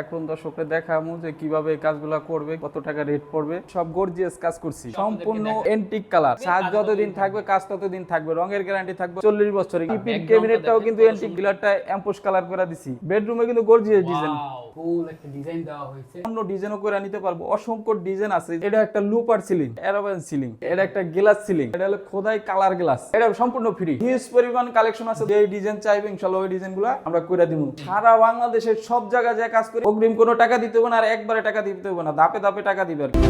এখন দর্শকরা দেখামু যে কীভাবে কাজগুলো করবে কত টাকা রেট পড়বে সব গর্জিয়াস কাজ করছি। সম্পূর্ণ এন্টিক কালার সাজ যতদিন থাকবে কাজ ততদিন থাকবে রঙের গ্যারান্টি থাকবে চল্লিশ বছরের। ক্যাবিনেটটাও কিন্তু এন্টিক। গিলারটা এম্পোস কালার করে দিছি। বেডরুমে কিন্তু গর্জিয়াস ডিজাইন ফুল একটা ডিজাইন দেওয়া হয়েছে। অন্য ডিজাইনও করে নিতে পারব। অসংখ্য ডিজাইন আছে। এটা একটা লুপার সিলিং অ্যারাবান সিলিং এটা একটা গ্লাস সিলিং এটা হলো খোদাই কালার গ্লাস। এটা সম্পূর্ণ ফ্রি হিউজ পরিমাণ কালেকশন আছে। যে ডিজাইন চাইবে ইনশাআল্লাহ ওই ডিজাইনগুলো আমরা করে দিব সারা বাংলাদেশের সব জায়গায় যে কাজ করে অগ্রিম কোনো টাকা দিতে হবে না আর একবারে টাকা দিতে হবে না। ধাপে ধাপে টাকা দিবে আর কি।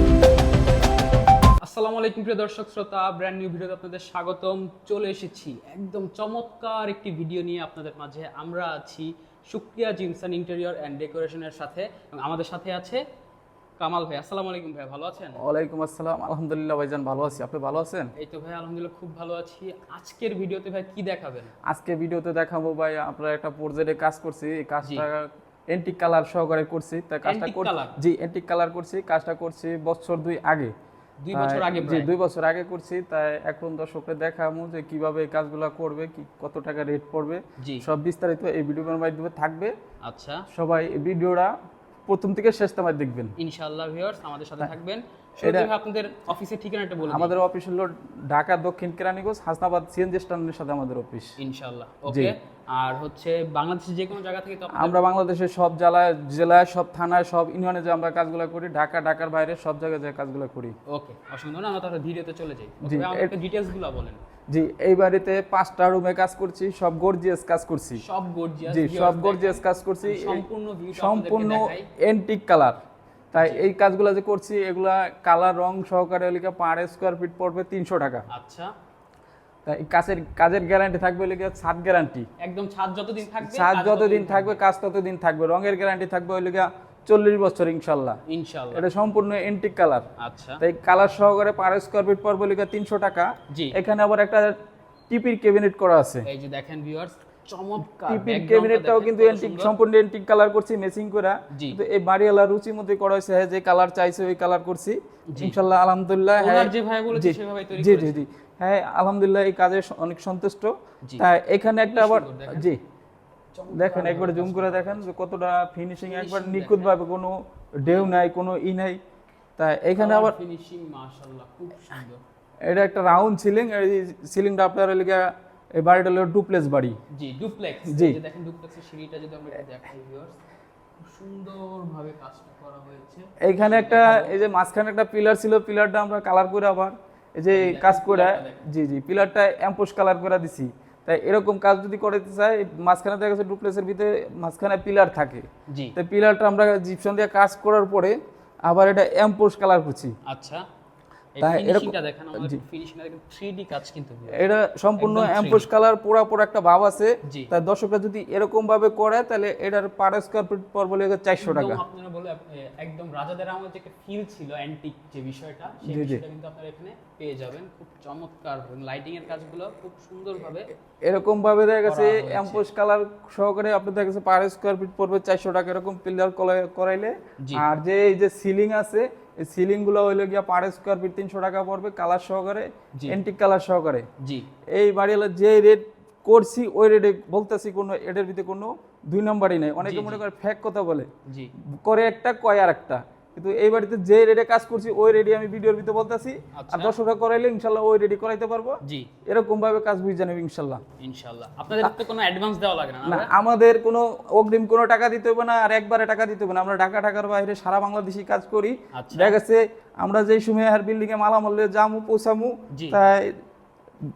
আসসালামু আলাইকুম প্রিয় দর্শক শ্রোতা ব্র্যান্ড নিউ ভিডিওতে আপনাদের স্বাগতম। চলে এসেছি একদম চমৎকার একটি ভিডিও নিয়ে আপনাদের মাঝে। আমরা আছি সুক্রিয়া জিমসান ইন্টেরিয়র অ্যান্ড ডেকোরেশনের সাথে এবং আমাদের সাথে আছে কামাল ভাই। আসসালামু আলাইকুম ভাই ভালো আছেন? ওয়ালাইকুম আসসালাম। আলহামদুলিল্লাহ ভাইজান ভালো আছি। আপনি ভালো আছেন? এই তো ভাই আলহামদুলিল্লাহ খুব ভালো আছি। আজকের ভিডিওতে ভাই কি দেখাবেন? আজকে ভিডিওতে দেখাবো ভাই আমরা একটা প্রজেক্টে কাজ করছি। এই কাজটা এন্টিক কালার সহকারে করছি। তাই কাজটা করছি জি এন্টিক কালার করছি। কাজটা করছি বছর দুই আগে। দুই বছর আগে জি দুই বছর আগে করছি তাই এখন দেখামু যে কীভাবে কাজগুলো করবে কি কত টাকা রেট পড়বে সব বিস্তারিত এই ভিডিওর মাধ্যমে থাকবে। আচ্ছা। সবাই ভিডিওটা প্রথম থেকে শেষ তোমায় দেখবেন। ইনশাআল্লাহ ভিউয়ার্স আমাদের সাথে থাকবেন। হ্যাঁ। ভাই আপনাদের অফিসের ঠিকানাটা বলে দিন আমাদের অফিস হলো ঢাকা দক্ষিণ কেরানীগঞ্জ হাসনাবাদ সিএনজি স্ট্যান্ডের সাথে আমাদের অফিস ইনশাআল্লাহ। ওকে আর হচ্ছে বাংলাদেশের যে কোনো জায়গা থেকে আমরা বাংলাদেশের সব জেলায় জেলায় সব থানায় সব ইউনিয়নে যে আমরা কাজগুলো করি ঢাকা ঢাকার বাইরে সব জায়গায় যে কাজগুলো করি। ওকে অসংখ্য আমরা তাহলে ভিডিওতে চলে যাই। জি, আমাকে ডিটেইলস বলেন। জি এই বাড়িতে পাঁচটা রুমে কাজ করছি সব গর্জিয়াস কাজ করছি। সব গর্জিয়াস জি সব গর্জিয়াস কাজ করছি। সম্পূর্ণ সম্পূর্ণ এন্টিক কালার তাই এই কাজগুলো যে করছি এগুলা কালার রং সহকারে লিখে পার স্কোয়ার ফিট পড়বে তিনশো টাকা। আচ্ছা। কাজের কাজের গ্যারান্টি থাকবে লিখে ছাদ গ্যারান্টি একদম ছাদ যতদিন থাকবে ছাদ যতদিন থাকবে। কাজ ততদিন থাকবে। রঙের গ্যারান্টি থাকবে ওই লিখে চল্লিশ বছর ইনশাল্লাহ। ইনশাআল্লাহ এটা সম্পূর্ণ এন্টিক কালার আচ্ছা। তাই কালার সহকারে পার স্কোয়ার ফিট পড়বে লিখে তিনশো টাকা। এখানে আবার একটা টিপির ক্যাবিনেট করা আছে। এই যে দেখেন ভিউয়ার্স চমৎকার টিপির ক্যাবিনেটটাও কিন্তু এন্টিক সম্পূর্ণ এন্টিক কালার করছি ম্যাচিং করা। জি। এই বাড়িওয়ালা রুচির মধ্যে করা হয়েছে হ্যাঁ, যে কালার চাইছে ওই কালার করছি। ইনশাল্লাহ আলহামদুলিল্লাহ হ্যাঁ। বলেছে তৈরি জি। হ্যাঁ আলহামদুলিল্লাহ এই কাজে অনেক সন্তুষ্ট। তাই এখানে একটা আবার জি। দেখেন একবার জুম করে দেখেন যে কতটা ফিনিশিং একবার নিখুঁত ভাবে কোনো ঢেউ নাই কোনো ই নাই। তাই এখানে আবার ফিনিশিং মাশাআল্লাহ খুব সুন্দর। এটা একটা রাউন্ড সিলিং এই সিলিংটা আপনার লিগা এই বাড়িটা হলো ডুপ্লেস বাড়ি। জি ডুপ্লেক্স জি। দেখেন ডুপ্লেক্সের সিঁড়িটা যদি আমরা একটু দেখাই ভিউয়ার্স সুন্দরভাবে কাজটা করা হয়েছে। এইখানে একটা এই যে মাঝখানে একটা পিলার ছিল পিলারটা আমরা কালার করে আবার এই যে কাজ করে জি জি পিলারটা অ্যাম্পোস কালার করে দিছি। তাই এরকম কাজ যদি করতে চাই মাঝখানে দেখা গেছে ডুপ্লেসের ভিতরে মাঝখানে পিলার থাকে। জি। তাই পিলারটা আমরা জিপসন দিয়ে কাজ করার পরে আবার এটা অ্যাম্পোস কালার করছি। আচ্ছা। এটা সম্পূর্ণ অ্যাম্পোস কালার পুরা পুরা একটা ভাব আছে। তাই দর্শকরা যদি এরকম ভাবে করে তাহলে এটার পার স্কোয়ার ফিট পর বলে চারশো টাকা। আপনারা বলে একদম রাজাদের আমল যে একটা ফিল ছিল অ্যান্টিক যে বিষয়টা সেই জি, জি। বিষয়টা কিন্তু আপনারা এখানে পেয়ে যাবেন। খুব চমৎকার লাইটিং এর কাজগুলো খুব সুন্দরভাবে এরকম ভাবে দেখা গেছে অ্যাম্পোস কালার সহকারে আপনি দেখা গেছে পার স্কোয়ার ফিট পড়বে চারশো টাকা এরকম পিলার করাইলে। আর যে এই যে সিলিং আছে এই সিলিংগুলো হইলে গিয়া পার স্কোয়ার ফিট তিনশো টাকা পড়বে কালার সহকারে এন্টিক কালার সহকারে। জি। এই বাড়িওয়ালা যে রেট করছি ওই রেটে বলতেছি কোনো এটার ভিতরে কোনো দুই নম্বরই নাই। অনেকে মনে করে ফ্যাক কথা বলে। করে একটা কয় আর একটা। কিন্তু এই বাড়িতে যে রেডে কাজ করছি ওই রেডি আমি ভিডিওর ভিতরে বলতেছি। আচ্ছা। আর দর্শকরা করাইলে ইনশাল্লাহ ওই রেডি করাইতে পারব। জি। এরকম ভাবে কাজ বুঝে নেবে ইনশাল্লাহ। ইনশাআল্লাহ আপনাদের তো কোনো অ্যাডভান্স দেওয়া লাগে না না আমাদের কোনো অগ্রিম কোনো টাকা দিতে হবে না আর একবারে টাকা দিতে হবে না। আমরা ঢাকা ঢাকার বাইরে সারা বাংলাদেশি কাজ করি। আচ্ছা। দেখা গেছে আমরা যেই সময় আর বিল্ডিং এ মালামাল যামু পৌঁছামু তাই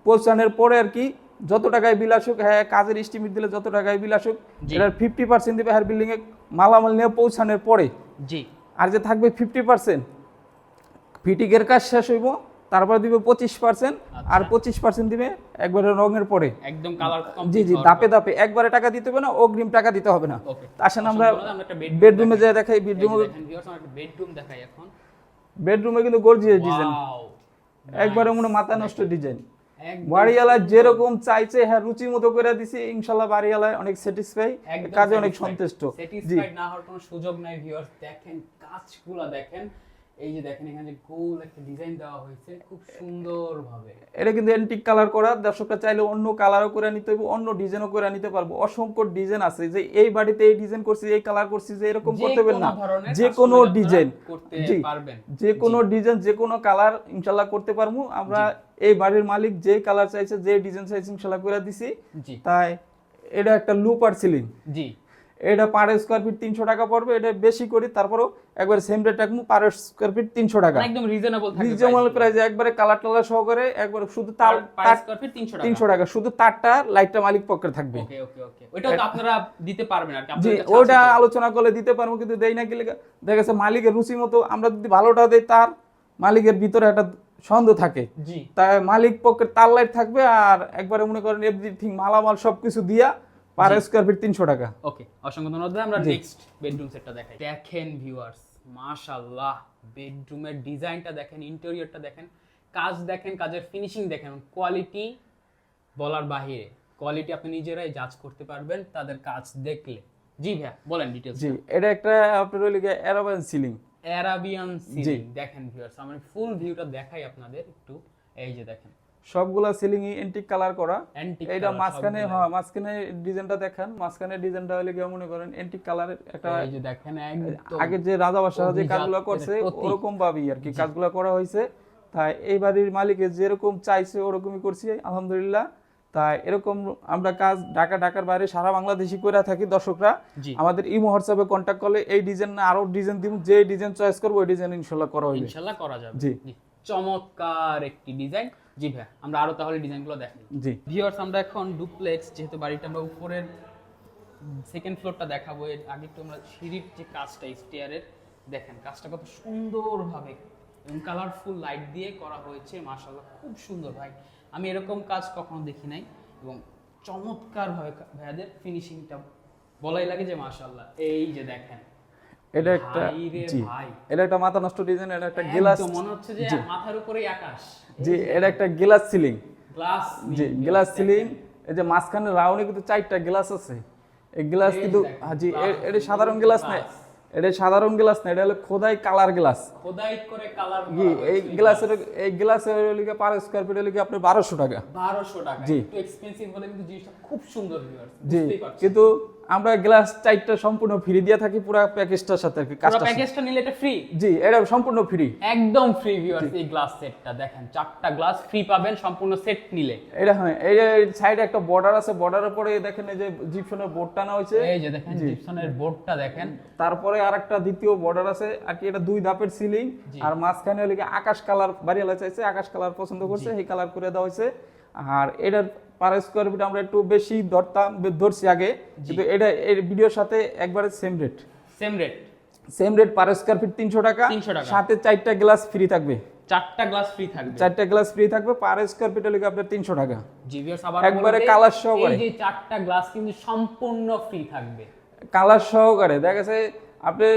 পৌঁছানোর পরে আর কি যত টাকায় বিল আসুক হ্যাঁ কাজের এস্টিমেট দিলে যত টাকায় বিল আসুক। এটার ফিফটি পার্সেন্ট দিবে হার বিল্ডিং এ মালামাল নিয়ে পৌঁছানোর পরে। জি। আর যে থাকবে ফিফটি পার্সেন্ট ফিটিংয়ের কাজ শেষ হইব তারপর দিবে পঁচিশ পার্সেন্ট আর পঁচিশ পার্সেন্ট দিবে একবারে রঙের পরে। একদম কালার জি জি দাপে দাপে একবারে টাকা দিতে হবে না অগ্রিম টাকা দিতে হবে না। আসেন আমরা বেডরুমে যাই দেখাই বেডরুমে দেখাই এখন। বেডরুমে কিন্তু গর্জিয়াস ডিজাইন একবারে মনে মাথা নষ্ট ডিজাইন বাড়িওয়ালা যেরকম চাইছে হ্যাঁ রুচি মতো করে দিছি ইনশাল্লাহ বাড়িওয়ালায় অনেক স্যাটিসফাই কাজে অনেক সন্তুষ্ট। স্যাটিসফাইড না হওয়ার কোনো সুযোগ নাই ভিউয়ার্স দেখেন কাজগুলো দেখেন। এই যে দেখেন এখানে গোল একটা ডিজাইন দেওয়া হয়েছে খুব সুন্দর ভাবে এটা কিন্তু অ্যান্টিক কালার করা দর্শকরা চাইলে অন্য কালারও করে নিতে হবে অন্য ডিজাইনও করে নিতে পারব। অসংখ্য ডিজাইন আছে যে এই বাড়িতে এই ডিজাইন করছি এই কালার করছি যে এরকম করতে কোনো না। যে কোনো ডিজাইন করতে পারবেন। যে কোনো ডিজাইন যে কোনো কালার ইনশাল্লাহ করতে পারব। আমরা এই বাড়ির মালিক যে কালার চাইছে যে ডিজাইন চাইছে ইনশাল্লাহ করে দিছি। তাই এটা একটা লুপার সিলিং জি। এটা পার স্কোয়ার ফিট তিনশো টাকা পড়বে এটা বেশি করি তারপরেও একবার সেম রেট রাখব পার স্কোয়ার ফিট তিনশো টাকা। একদম রিজনেবল রিজনেবল প্রাইসে একবারে কালার টালার সহকারে একবার শুধু তার পার স্কয়ার ফিট 300 টাকা। তিনশো টাকা শুধু তারটা লাইটটা মালিক পকেটে থাকবে। ওকে ওকে ওকে ওইটাও তো আপনারা দিতে পারবেন আর কি ওটা আলোচনা করলে দিতে পারব কিন্তু দেই না গেলে দেখা গেছে মালিকের রুচি মতো আমরা যদি ভালোটা দেই তার মালিকের ভিতরে একটা সন্দেহ থাকে। জি। তাই মালিক পকেট তার লাইট থাকবে আর একবারে মনে করেন এভরিথিং মালামাল সবকিছু দিয়া পার স্কোয়ার ফিট তিনশো টাকা। ওকে অসংখ্য ধন্যবাদ। ভাই। আমরা। নেক্সট বেডরুম সেটটা দেখাই। দেখেন ভিউয়ার্স মাশাআল্লাহ বেডরুমের ডিজাইনটা দেখেন ইন্টেরিয়রটা দেখেন কাজ দেখেন কাজের ফিনিশিং দেখেন কোয়ালিটি বলার বাহিরে। কোয়ালিটি আপনি নিজেরাই জাজ করতে পারবেন তাদের কাজ দেখলে। জি ভাইয়া বলেন ডিটেলস জি এটা একটা আপনার ওই লিগে অ্যারাবান সিলিং অ্যারাবিয়ান সিলিং দেখেন ভিউয়ার্স আমি ফুল ভিউটা দেখাই আপনাদের একটু। এই যে দেখেন সবগুলা সিলিং এন্টিক কালার করা। Colour মাঝখানে। হ্যাঁ মাঝখানে ডিজাইনটা দেখান। মাঝখানে ডিজাইনটা হলে গিয়ে মনে করেন এন্টিক কালারের একটা এই যে দেখেন আগে যে রাজা বাদশাহ যে কাজগুলো করছে। ওরকম ভাবেই আর কি কাজগুলো করা হয়েছে। তাই এই বাড়ির মালিকে যেরকম চাইছে ওরকমই করছি আলহামদুলিল্লাহ। তাই এরকম আমরা কাজ ঢাকা ঢাকার বাইরে সারা বাংলাদেশি করে থাকি দর্শকরা। আমাদের ইমো হোয়াটসঅ্যাপে কন্ট্যাক্ট করলে এই ডিজাইন না আরও ডিজাইন দিব যে ডিজাইন চয়েস করব ওই ডিজাইন ইনশাল্লাহ করা হইবে। ইনশাআল্লাহ করা যাবে। জি। চমৎকার একটি ডিজাইন জি ভাই আমরা আরও তাহলে ডিজাইনগুলো দেখাই জি। ভিউয়ার্স আমরা এখন ডুপ্লেক্স যেহেতু বাড়িটা আমরা উপরের সেকেন্ড ফ্লোরটা দেখাবো এর আগে একটু আমরা সিঁড়ির যে কাজটা স্টেয়ারের দেখেন কাজটা কত সুন্দরভাবে এবং কালারফুল লাইট দিয়ে করা হয়েছে মাশাআল্লাহ খুব সুন্দর ভাই। আমি এরকম কাজ কখনো দেখি নাই এবং চমৎকার ভাবে ভাইয়াদের ফিনিশিংটা বলাই লাগে যে মাশাআল্লাহ এই যে দেখেন। এটা একটা জি। এটা একটা মাথা নষ্ট ডিজাইন এটা একটা গ্লাস মনে হচ্ছে যে মাথার উপরেই আকাশ। জি এটা একটা গ্লাস সিলিং গ্লাস জি গ্লাস সিলিং এই যে মাঝখানে রাউন্ডে কিন্তু চারটা গ্লাস আছে। এই গ্লাস কিন্তু হ্যাঁ জি এটা সাধারণ গ্লাস না। এটা সাধারণ গ্লাস না এটা হলো খোদাই কালার গ্লাস খোদাই করে কালার জি এই গ্লাসের এই গ্লাসের লিগে পার স্কোয়ার ফিটের লিগে আপনি বারোশো টাকা। বারোশো টাকা। জি। একটু এক্সপেন্সিভ হলে কিন্তু জিনিসটা খুব সুন্দর বুঝতেই পারছেন। কিন্তু আমরা গ্লাস চারটা সম্পূর্ণ ফ্রি দিয়ে থাকি পুরো প্যাকেজটার সাথে আর কি পুরো প্যাকেজটা নিলে এটা ফ্রি জি এটা সম্পূর্ণ ফ্রি একদম ফ্রি ভিউয়ার্স এই গ্লাস সেটটা দেখেন চারটা গ্লাস ফ্রি পাবেন সম্পূর্ণ সেট নিলে। এটা হ্যাঁ এই সাইডে একটা বর্ডার আছে বর্ডারের পরে দেখেন এই যে জিপসনের বোর্ড টানা হয়েছে। এই যে দেখেন জিপসনের বোর্ডটা দেখেন। তারপরে আরেকটা দ্বিতীয় বর্ডার আছে আর কি এটা দুই ধাপের সিলিং আর মাঝখানে হলে আকাশ কালার বাড়িওয়ালা চাইছে আকাশ কালার পছন্দ করছে এই কালার করে দেওয়া হয়েছে। আর এটার পার স্কোয়ার ফিট আমরা একটু বেশি ধরতাম ধরছি আগে কিন্তু এটা এর ভিডিওর সাথে একবারে same rate same rate same rate per square feet তিনশো টাকা। 300 টাকা। সাথে চারটা গ্লাস ফ্রি থাকবে। চারটা গ্লাস ফ্রি থাকবে। চারটা গ্লাস ফ্রি থাকবে পার স্কোয়ার ফিট কি আপনার তিনশো টাকা। জি ভিউয়ার্স আবার একবারে কালার সহকারে। এই যে চারটা গ্লাস কিন্তু সম্পূর্ণ ফ্রি থাকবে। কালার সহকারে দেখা গেছে আপনি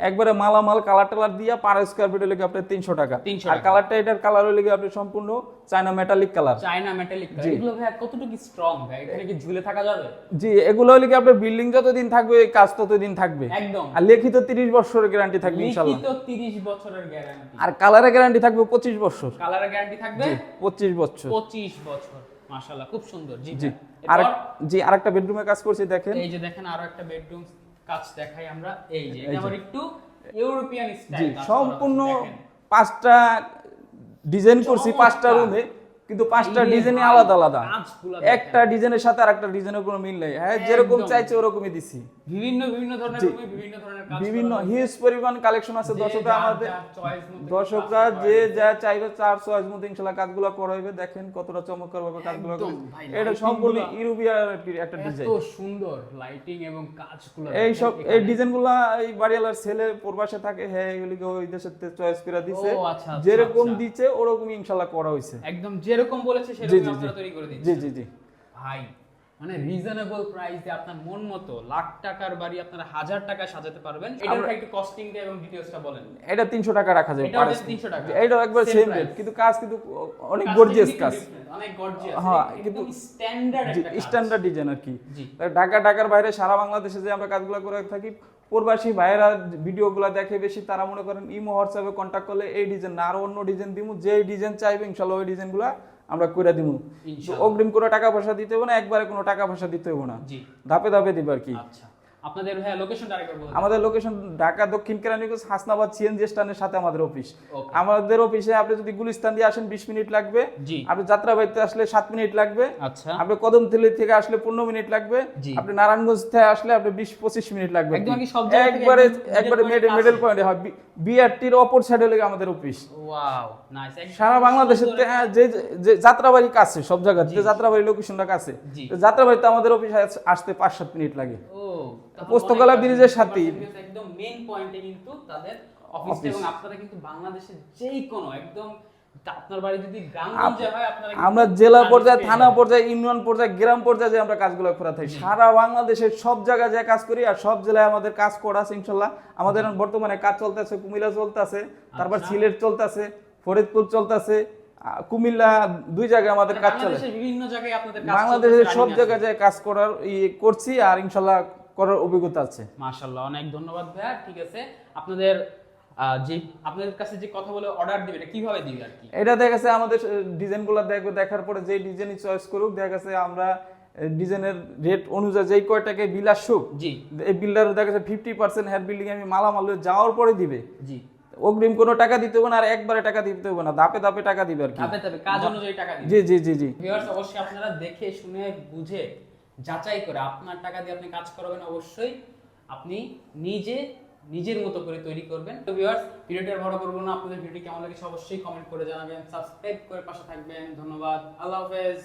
একবারে মালামাল কালার টালার দিয়া পার স্কোয়ার ফিট হলে আপনার তিনশো টাকা। আর। কালারটা এটার কালার হলে আপনি সম্পূর্ণ China metallic colour China metallic এগুলো ভাই কতটুকু স্ট্রং ভাই? এখানে কি ঝুলে থাকা যাবে? জি এগুলো হলে কি আপনার বিল্ডিং যতদিন থাকবে এই কাজ ততদিন থাকবে। একদম। আর লিখিত তিরিশ বছরের গ্যারান্টি থাকবে ইনশাল্লাহ। লিখিত 30 বছরের গ্যারান্টি আর কালারের গ্যারান্টি থাকবে পঁচিশ বছর। কালারের গ্যারান্টি থাকবে পঁচিশ বছর। 25 বছর। মাশাআল্লাহ খুব সুন্দর। জি জি। আর জি আরেকটা বেডরুমে কাজ করছি দেখেন। এই যে দেখেন আরও একটা বেডরুম কাজ দেখাই আমরা। এই যে এটা আবার একটু ইউরোপিয়ান স্টাইল সম্পূর্ণ পাঁচটা ডিজাইন করছি পাঁচটা। রুমে কিন্তু পাঁচটা ডিজাইনই ভাই, আলাদা আলাদা। একটা ডিজাইনের সাথে আরেকটা ডিজাইনের কোনো মিল নেই। হ্যাঁ যেরকম চাইছে ওরকমই দিছি। বিভিন্ন বিভিন্ন ধরনের বিভিন্ন ধরনের বিভিন্ন হিউজ পরিমাণ কালেকশন আছে। যে দর্শকরা আমাদের দর্শকরা যে যা চাইবে চার চয়েস মতো ইনশাল্লাহ কাজগুলো করা হইবে দেখেন কতটা চমৎকার ভাবে কাজগুলো। এটা সম্পূর্ণ ইউরোপিয়ার একটা এত সুন্দর লাইটিং এবং কাজগুলো এই সব এই। ডিজাইনগুলো এই বাড়িওয়ালার ছেলে প্রবাসে থাকে। হ্যাঁ এগুলিকে ওই দেশের চয়েস করে দিছে। আচ্ছা, আচ্ছা, যেরকম আচ্ছা। দিচ্ছে ওরকমই ইনশাল্লাহ করা হয়েছে একদম যেরকম বলেছে সেরকম আপনারা তৈরি করে দিচ্ছেন। জি জি জি। ভাই মানে রিজনেবল প্রাইসে আপনার মন মতো লাখ টাকার বাড়ি আপনারা হাজার টাকা সাজাতে পারবেন। এটার ভাই একটু কস্টিংটা এবং ডিটেইলসটা বলেন। এটা তিনশো টাকা রাখা যায় square। 300 টাকা। এটা একবার সেম রেট কিন্তু কাজ কিন্তু অনেক গর্জিয়াস কাজ। অনেক গর্জিয়াস হ্যাঁ, কিন্তু স্ট্যান্ডার্ড একটা স্ট্যান্ডার্ড ডিজাইন আর কি। ঢাকা ঢাকার বাইরে সারা বাংলাদেশে যে আমরা কাজগুলো করে থাকি প্রবাসী ভাইয়েরা ভিডিওগুলো দেখে বেশি তারা মনে করেন ইমো হোয়াটসঅ্যাপে কন্ট্যাক্ট করলে এই ডিজাইন না আরও অন্য ডিজাইন দিমু যে ডিজাইন চাইবে ইনশাল্লাহ ওই ডিজাইনগুলো আমরা করে দিমু। অগ্রিম কোনো টাকা পয়সা দিতে হবে না একবারে কোনো টাকা পয়সা দিতে হবে না। জি। ধাপে ধাপে দিব আর কি। আচ্ছা। আপনাদের হ্যাঁ লোকেশনটা আরেকবার বলুন আমাদের লোকেশন ঢাকা দক্ষিণ কেরানীগঞ্জ হাসনাবাদ সিএনজি স্ট্যান্ডের সাথে আমাদের অফিস আমাদের অফিসে আপনি যদি গুলিস্তান দিয়ে আসেন বিশ মিনিট লাগবে। আপনি যাত্রাবাড়িতে আসলে সাত মিনিট লাগবে। আচ্ছা। আপনি কদমতলি থেকে আসলে পনেরো মিনিট লাগবে। আপনি নারায়ণগঞ্জ থেকে আসলে আপনি বিশ পঁচিশ মিনিট লাগবে। একদম কি সব জায়গা একবারে মিডল পয়েন্টে হয়। বিআরটির অপর সাইডে লেগে আমাদের অফিস ওয়াও নাইস সারা বাংলাদেশের হ্যাঁ, যে যে যাত্রাবাড়ি কাছে সব জায়গাতে যাত্রাবাড়ি লোকেশনটা কাছে। যাত্রাবাড়িতে আমাদের অফিস আসতে পাঁচ সাত মিনিট লাগে। ও অনেক ব্রিজের। সাথেই। একদম মেইন পয়েন্টে কিন্তু তাদের অফিস। এবং আপনারা কিন্তু বাংলাদেশের যেই কোনো একদম আমরা জেলা পর্যায়ে থানা পর্যায়ে ইউনিয়ন পর্যায়ে গ্রাম পর্যায়ে যে আমরা কাজগুলো করে থাকি সারা বাংলাদেশের সব জায়গায় যে কাজ করি আর সব জেলায় আমাদের কাজ করা আছে ইনশাল্লাহ আমাদের বর্তমানে কাজ চলতেছে কুমিল্লা চলতেছে তারপর আচ্ছা। সিলেট চলতেছে ফরিদপুর চলতেছে কুমিল্লা দুই জায়গায় আমাদের কাজ চলে বিভিন্ন জায়গায় বাংলাদেশের সব জায়গায় যে কাজ করার করছি আর ইনশাল্লাহ করার অভিজ্ঞতা আছে। মাশাল্লাহ অনেক ধন্যবাদ ভাইয়া ঠিক আছে। আপনাদের যে আপনাদের কাছে যে কথা বলে অর্ডার দিবে এটা কীভাবে দিবে আর কি? এটা দেখা গেছে আমাদের ডিজাইনগুলো দেখবে দেখার পরে যে ডিজাইনই চয়েস করুক দেখা গেছে আমরা ডিজাইনের রেট অনুযায়ী যেই বিল আসুক জি। এই বিল্ডার দেখা যাচ্ছে ফিফটি পার্সেন্ট হেয়ার বিল্ডিং আমি মালামাল যাওয়ার পরে দিবে। জি। অগ্রিম কোনো টাকা দিতে হবে না আর একবারে টাকা দিতে হবে না ধাপে ধাপে টাকা দিবে আর কি। ধাপে ধাপে কাজ অনুযায়ী টাকা দিবে। জি জি জি জি। ভিউয়ার্স অবশ্যই আপনারা দেখে শুনে বুঝে যাচাই করে আপনার টাকা দিয়ে আপনি কাজ করাবেন, অবশ্যই আপনি নিজে, নিজের মতো করে তৈরি করবেন। তো ভিউয়ার্স ভিডিওটি বড় করব না। আপনাদের ভিডিওটি কেমন লেগেছে অবশ্যই কমেন্ট করে জানাবেন। সাবস্ক্রাইব করে পাশে থাকবেন। ধন্যবাদ। আল্লাহ হাফেজ।